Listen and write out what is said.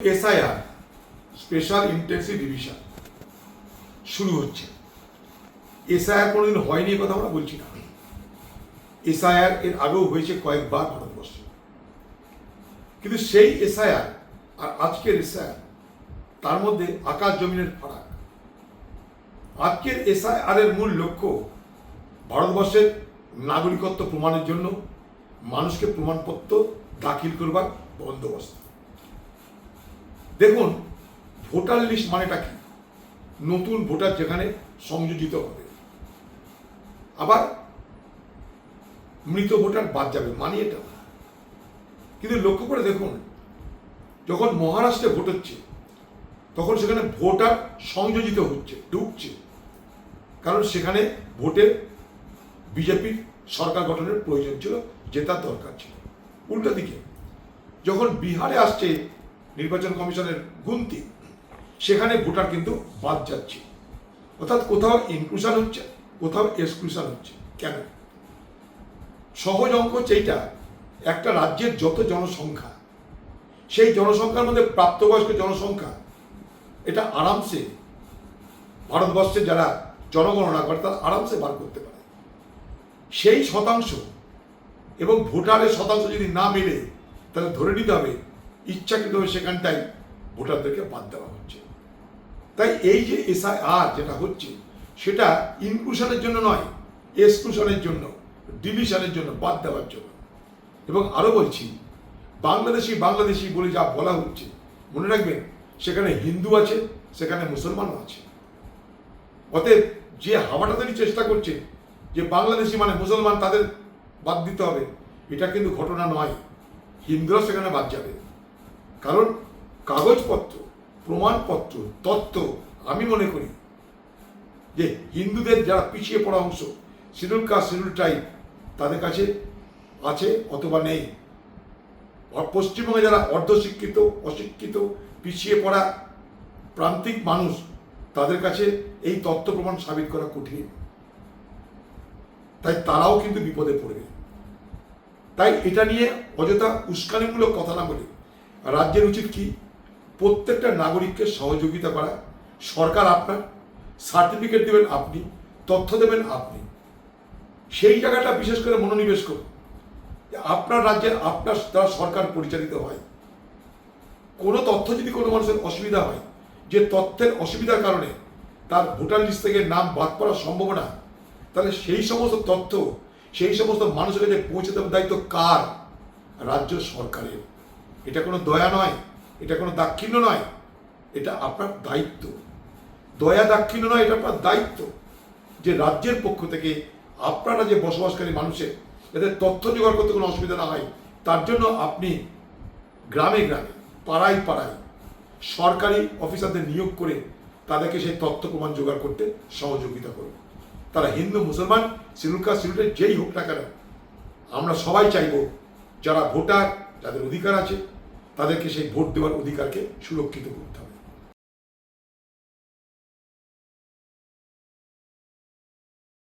SIR special intensive division শুরু হচ্ছে। SIR কোনোদিন হয়নি কথা আমরা বলছি না। এসআইআর এর আগেও হয়েছে কয়েকবার ভারতবর্ষে। কিন্তু সেই এসআইআর আর আজকের এসআইআর তার মধ্যে আকাশ জমিনের ফারাক। আজকের এসআইআর এর মূল লক্ষ্য ভারতবর্ষের নাগরিকত্ব প্রমাণের জন্য মানুষকে প্রমাণপত্র দাখিল করবার বন্দোবস্ত। দেখুন, ভোটার লিস্ট মানেটা কি? নতুন ভোটার যেখানে সংযোজিত হবে। আবার মৃত ভোটার বাদ যাবে মানে এটা কিন্তু লক্ষ্য করে দেখুন, যখন মহারাষ্ট্রে ভোট হচ্ছে, তখন সেখানে ভোটার সংযোজিত হচ্ছে, ঢুকছে। কারণ সেখানে ভোটে বিজেপির সরকার গঠনের প্রয়োজন ছিল, জেতার দরকার ছিল। উল্টো দিকে, যখন বিহারে আসছে নির্বাচন কমিশনের গুনতি সেখানে ভোটার কিন্তু বাদ যাচ্ছে। অর্থাৎ কোথাও ইনক্লুশন হচ্ছে, কোথাও এক্সক্লুশন হচ্ছে। কেন? সহজ অঙ্ক এইটা, একটা রাজ্যের যত জনসংখ্যা, সেই জনসংখ্যার মধ্যে প্রাপ্তবয়স্ক জনসংখ্যা, এটা আরামসে ভারতবর্ষে যারা জনগণনা করে, তারা আরামসে বার করতে পারে। সেই শতাংশ এবং ভোটারের শতাংশ যদি না মেলে, তাহলে ধরে নিতে হবে ইচ্ছাকৃতভাবে সেখানটাই ভোটারদেরকে বাদ দেওয়া হচ্ছে। তাই এই যে এসআইআর যেটা হচ্ছে, সেটা ইনক্লুশনের জন্য নয় এক্সক্লুশনের জন্য ডিভিশনের জন্য বাদ দেওয়ার জন্য। এবং আরও বলছি, বাংলাদেশি বাংলাদেশি বলে যা বলা হচ্ছে, মনে রাখবেন, সেখানে হিন্দু আছে, সেখানে মুসলমানও আছে। অতএব যে হাওয়াটা তৈরি চেষ্টা করছে যে বাংলাদেশি মানে মুসলমান তাদের বাদ দিতে হবে, এটা কিন্তু ঘটনা নয়। হিন্দুরা সেখানে বাদ যাবে। কারণ কাগজপত্র, প্রমাণপত্র তত্ত্ব আমি মনে করি যে হিন্দুদের যারা পিছিয়ে পড়া অংশ, শিডিউল কাস্ট, শিডিউল ট্রাইব, তাদের কাছে আছে অথবা নেই। পশ্চিমবঙ্গে যারা অর্ধশিক্ষিত, অশিক্ষিত, পিছিয়ে পড়া প্রান্তিক মানুষ, তাদের কাছে এই তত্ত্ব প্রমাণ সাবিত করা কঠিন। তাই তারাও কিন্তু বিপদে পড়বে। তাই এটা নিয়ে অযথা উস্কানিমূলক কথা না বলে রাজ্যের উচিত কি? প্রত্যেকটা নাগরিককে সহযোগিতা করা। সরকার আপনার সার্টিফিকেট দেবেন আপনি, তথ্য দেবেন আপনি। সেই জায়গাটা বিশেষ করে মনোনিবেশ করুন। আপনার রাজ্যের আপনার দ্বারা সরকার পরিচালিত হয়। কোনো তথ্য যদি কোনো মানুষের অসুবিধা হয়, যে তথ্যের অসুবিধার কারণে তার ভোটার লিস্ট থেকে নাম বাদ পড়ার সম্ভাবনা, তাহলে সেই সমস্ত তথ্য, সেই সমস্ত মানুষের কাছে পৌঁছে দেওয়ার দায়িত্ব কার? রাজ্য সরকারের। এটা কোনো দয়া নয়, এটা কোনো দাক্ষিণ্য নয়, এটা আপনার দায়িত্ব। দয়া দাক্ষিণ্য নয়, এটা আপনার দায়িত্ব যে রাজ্যের পক্ষ থেকে আপনারা যে বসবাসকারী মানুষের যাতে তথ্য জোগাড় করতে কোনো অসুবিধা না হয়, তার জন্য আপনি গ্রামে গ্রামে, পাড়ায় পাড়ায় সরকারি অফিসারদের নিয়োগ করে তাদেরকে সেই তথ্য প্রমাণ জোগাড় করতে সহযোগিতা করুন। তারা হিন্দু, মুসলমান শিডিউল কাস্ট যেই হোক না কেন, আমরা সবাই চাইব যারা ভোটার, যাদের অধিকার আছে তাদেরকে সেই ভোট দেওয়ার অধিকারকে সুরক্ষিত করতে হবে।